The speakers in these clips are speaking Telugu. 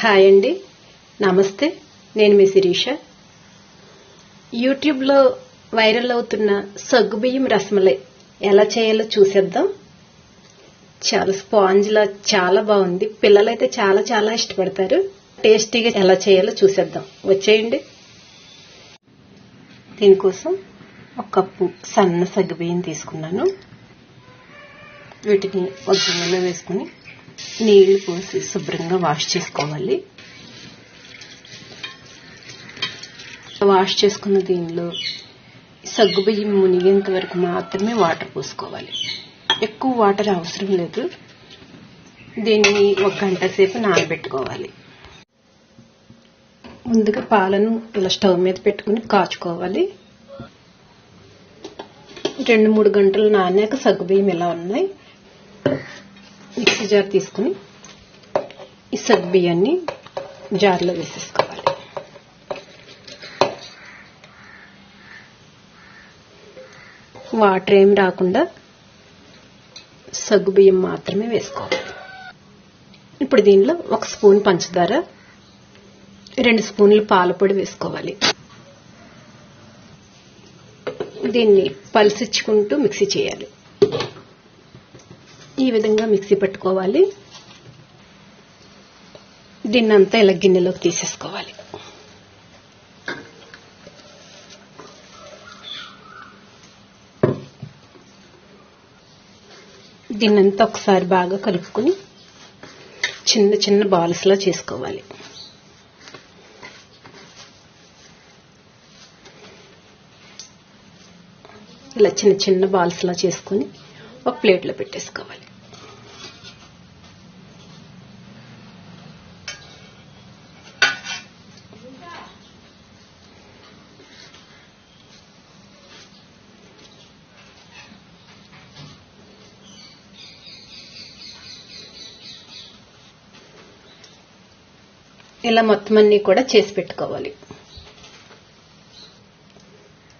హాయ్ అండి. నమస్తే. నేను మీ శిరీష. యూట్యూబ్లో వైరల్ అవుతున్న సగ్గుబియ్యం రసమలై ఎలా చేయాలో చూసేద్దాం. చాలా స్పాంజ్లా చాలా బాగుంది. పిల్లలైతే చాలా చాలా ఇష్టపడతారు. టేస్టీగా ఎలా చేయాలో చూసేద్దాం. వచ్చేయండి. దీనికోసం ఒక కప్పు సన్న సగ్గుబియ్యం తీసుకున్నాను. వీటిని ఒక గిన్నెలో వేసుకుని నీళ్ళు పోసి శుభ్రంగా వాష్ చేసుకోవాలి. వాష్ చేసుకున్న దీనిలో సగ్గుబియ్యం మునిగేంత వరకు మాత్రమే వాటర్ పోసుకోవాలి. ఎక్కువ వాటర్ అవసరం లేదు. దీన్ని ఒక గంట సేపు నానబెట్టుకోవాలి. ముందుగా పాలను ఇలా స్టవ్ మీద పెట్టుకుని కాచుకోవాలి. రెండు మూడు గంటలు నానాక సగ్గుబియ్యం ఇలా ఉన్నాయి? మిక్సీ జార్ తీసుకుని ఈ సగ్గుబియ్యాన్ని జార్లో వేసేసుకోవాలి. వాటర్ ఏం రాకుండా సగ్గుబియ్యం మాత్రమే వేసుకోవాలి. ఇప్పుడు దీనిలో ఒక స్పూన్ పంచదార రెండు స్పూన్లు పాలపొడి వేసుకోవాలి. దీన్ని పలిసిచ్చుకుంటూ మిక్సీ చేయాలి. విధంగా మిక్సీ పెట్టుకోవాలి. దీన్నంతా ఇలా గిన్నెలోకి తీసేసుకోవాలి. దీన్నంతా ఒకసారి బాగా కలుపుకొని చిన్న చిన్న బాల్స్లా చేసుకోవాలి. ఇలా చిన్న చిన్న బాల్స్లా చేసుకొని ఒక ప్లేట్లో పెట్టేసుకోవాలి. ఇలా మొత్తం అన్నీ కూడా చేసి పెట్టుకోవాలి.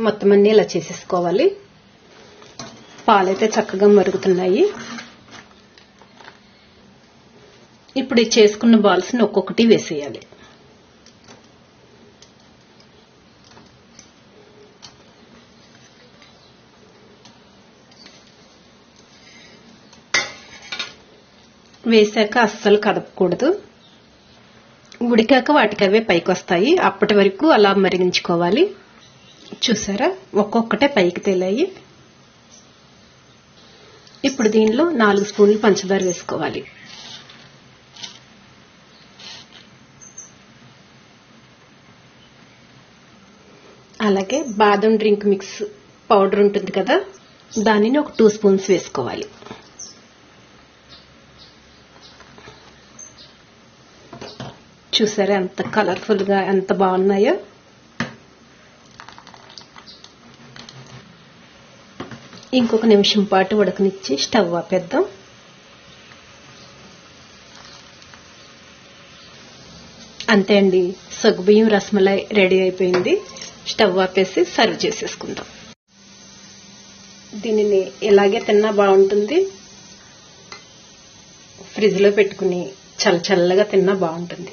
మొత్తం అన్నీ ఇలా చేసేసుకోవాలి. పాలైతే చక్కగా మరుగుతున్నాయి. ఇప్పుడు ఈ చేసుకున్న బాల్స్ని ఒక్కొక్కటి వేసేయాలి. వేసాక అస్సలు కదపకూడదు. ఉడికాక వాటికి అవే పైకి వస్తాయి అప్పటి వరకు అలా మరిగించుకోవాలి. చూసారా? ఒక్కొక్కటే పైకి తేలాయి. ఇప్పుడు దీనిలో నాలుగు స్పూన్లు పంచదార వేసుకోవాలి. అలాగే బాదం డ్రింక్ మిక్స్ పౌడర్ ఉంటుంది కదా దానిని ఒక టూ స్పూన్స్ వేసుకోవాలి. చూసారా? ఎంత కలర్ఫుల్గా ఎంత బాగున్నాయో. ఇంకొక నిమిషం పాటు ఉడకనిచ్చి స్టవ్ ఆపేద్దాం. అంతే అండి సగ్గుబియ్యం రసమలై రెడీ అయిపోయింది. స్టవ్ ఆపేసి సర్వ్ చేసేసుకుందాం. దీనిని ఇలాగే తిన్నా బాగుంటుంది. ఫ్రిడ్జ్లో పెట్టుకుని చల్ల చల్లగా తిన్నా బాగుంటుంది.